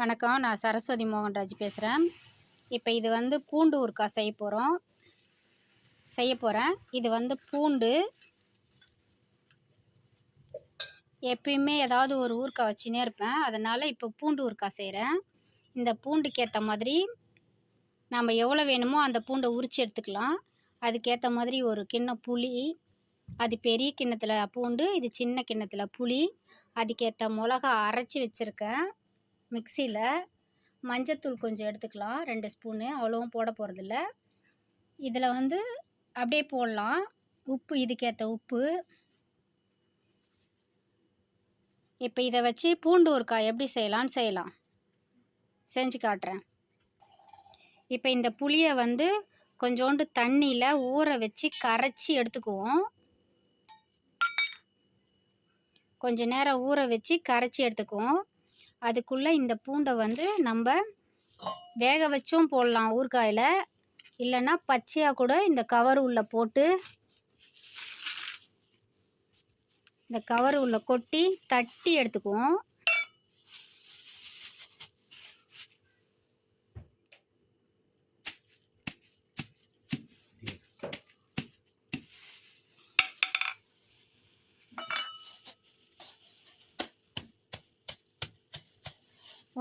வணக்கம் நான் சரஸ்வதி மோகன்ராஜ் பேசுகிறேன் இப்போ இது வந்து பூண்டு ஊறுகாய் செய்ய போகிறோம் செய்ய போகிறேன் இது வந்து பூண்டு. எப்பயுமே ஏதாவது ஒரு ஊறுக்காய் வச்சுனே இருப்பேன். அதனால் இப்போ பூண்டு ஊறுகாய் செய்கிறேன் இந்த பூண்டுக்கேற்ற மாதிரி நம்ம எவ்வளோ வேணுமோ அந்த பூண்டை உரித்து எடுத்துக்கலாம். அதுக்கேற்ற மாதிரி ஒரு கிண்ணம் புளி அது பெரிய கிண்ணத்தில் பூண்டு இது சின்ன கிண்ணத்தில் புளி அதுக்கேற்ற மிளகா அரைச்சி வச்சுருக்கேன். மிக்சியில் மஞ்சத்தூள் கொஞ்சம் எடுத்துக்கலாம். ரெண்டு ஸ்பூனு. அவ்வளோவும் போட போகிறதில்ல இதில் வந்து அப்படியே போடலாம். உப்பு இதுக்கேற்ற உப்பு. இப்போ இதை வச்சு பூண்டு ஊறுக்காய் எப்படி செய்யலான்னு செய்யலாம். செஞ்சு காட்டுறேன். இப்போ இந்த புளியை வந்து கொஞ்சோண்டு தண்ணியில் ஊற வச்சு கரைச்சி எடுத்துக்குவோம். கொஞ்ச நேரம் ஊற வச்சு கரைச்சி எடுத்துக்குவோம். அதுக்குள்ளே இந்த பூண்டை வந்து நம்ம வேக வச்சும் போடலாம் ஊறுகாயில். இல்லைன்னா பச்சையாக கூட இந்த கவர் உள்ள போட்டு இந்த கவர் உள்ள கொட்டி தட்டி எடுத்துக்குவோம்.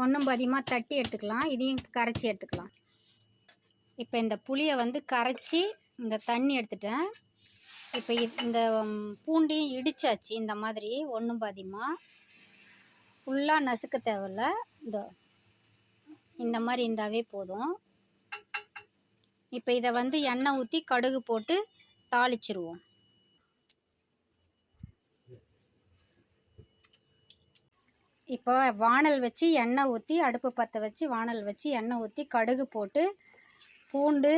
ஒன்றும் பாதியமாக தட்டி எடுத்துக்கலாம். இதையும் கரைச்சி எடுத்துக்கலாம். இப்போ இந்த புளியை வந்து கரைச்சி இந்த தண்ணி எடுத்துட்டேன். இப்போ இந்த பூண்டையும் இடிச்சாச்சு. இந்த மாதிரி ஒன்றும் பாதியமாக ஃபுல்லாக நசுக்க தேவையில்ல. இந்த இந்த மாதிரி இருந்தாவே போதும். இப்போ இதை வந்து எண்ணெய் ஊற்றி கடுகு போட்டு தாளிச்சிருவோம். இப்போ வாணல் வச்சு எண்ணெய் ஊற்றி அடுப்பு பற்ற வச்சு வாணல் வச்சு எண்ணெய் ஊற்றி கடுகு போட்டு பூண்டு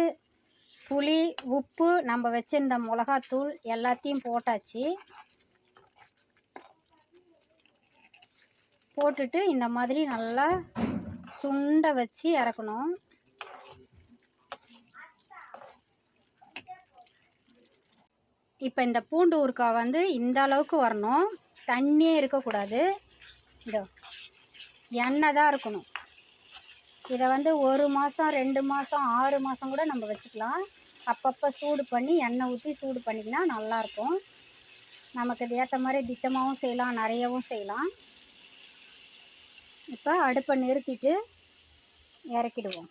புளி உப்பு நம்ம வச்சுருந்த மிளகாத்தூள் எல்லாத்தையும் போட்டாச்சு. போட்டுட்டு இந்த மாதிரி நல்லா சுண்டை வச்சு இறக்கணும். இப்போ இந்த பூண்டு ஊறுக்காய் வந்து இந்த அளவுக்கு வரணும். தண்ணியே இருக்கக்கூடாது. இதோ எண்ணெய் தான் இருக்கணும். இதை வந்து ஒரு மாதம் ரெண்டு மாதம் ஆறு மாதம் கூட நம்ம வச்சுக்கலாம். அப்பப்போ சூடு பண்ணி எண்ணெய் ஊற்றி சூடு பண்ணிக்கினா நல்லாயிருக்கும். நமக்கு இது ஏற்ற மாதிரி திட்டமாகவும் செய்யலாம் நிறையவும் செய்யலாம். இப்போ அடுப்பை நிறுத்திட்டு இறக்கிடுவோம்.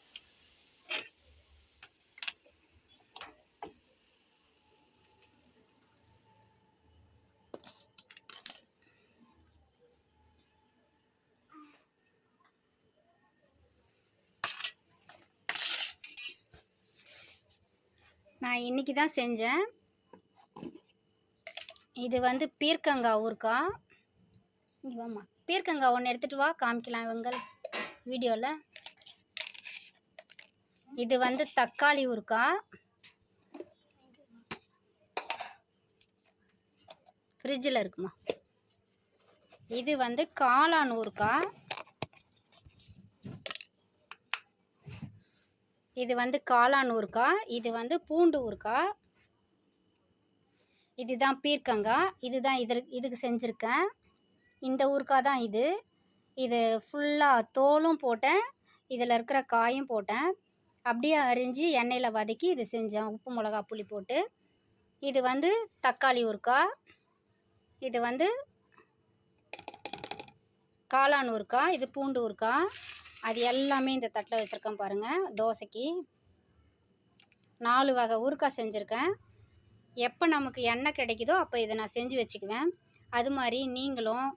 நான் இன்னைக்கு தான் செஞ்சேன். இது வந்து பீர்க்கங்காய் ஊருக்கா இங்க பீர்க்கங்காய் ஒன்று எடுத்துகிட்டு வா காமிக்கலாம் இவங்கள் வீடியோவில் இது வந்து தக்காளி ஊருக்கா ஃப்ரிட்ஜில் இருக்குமா? இது வந்து காளான் ஊருக்கா இது வந்து காளான் ஊறுக்காய் இது வந்து பூண்டு ஊறுக்காய் இதுதான் பீர்க்கங்காய் இதுதான் இது இதுக்கு செஞ்சுருக்கேன். இந்த ஊறுக்காய் தான் இது. இது ஃபுல்லாக தோலும் போட்டேன். இதில் இருக்கிற காயும் போட்டேன். அப்படியே அரிஞ்சு எண்ணெயில் வதக்கி இது செஞ்சேன். உப்பு மிளகா புளி போட்டு. இது வந்து தக்காளி ஊறுக்காய் இது வந்து காளான் ஊறுக்காய் இது பூண்டு ஊறுக்காய் அது எல்லாமே இந்த தட்டில் வச்சுருக்கேன் பாருங்கள் தோசைக்கு. நாலு வகை ஊறுக்காய் செஞ்சுருக்கேன். எப்போ நமக்கு எண்ணெய் கிடைக்குதோ அப்போ இதை நான் செஞ்சு வச்சுக்குவேன். அது மாதிரி நீங்களும்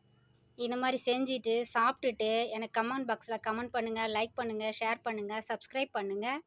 இந்த மாதிரி செஞ்சுட்டு சாப்பிட்டுட்டு எனக்கு கமெண்ட் பாக்ஸில் கமெண்ட் பண்ணுங்கள் லைக் பண்ணுங்கள் ஷேர் பண்ணுங்கள் சப்ஸ்கிரைப் பண்ணுங்கள்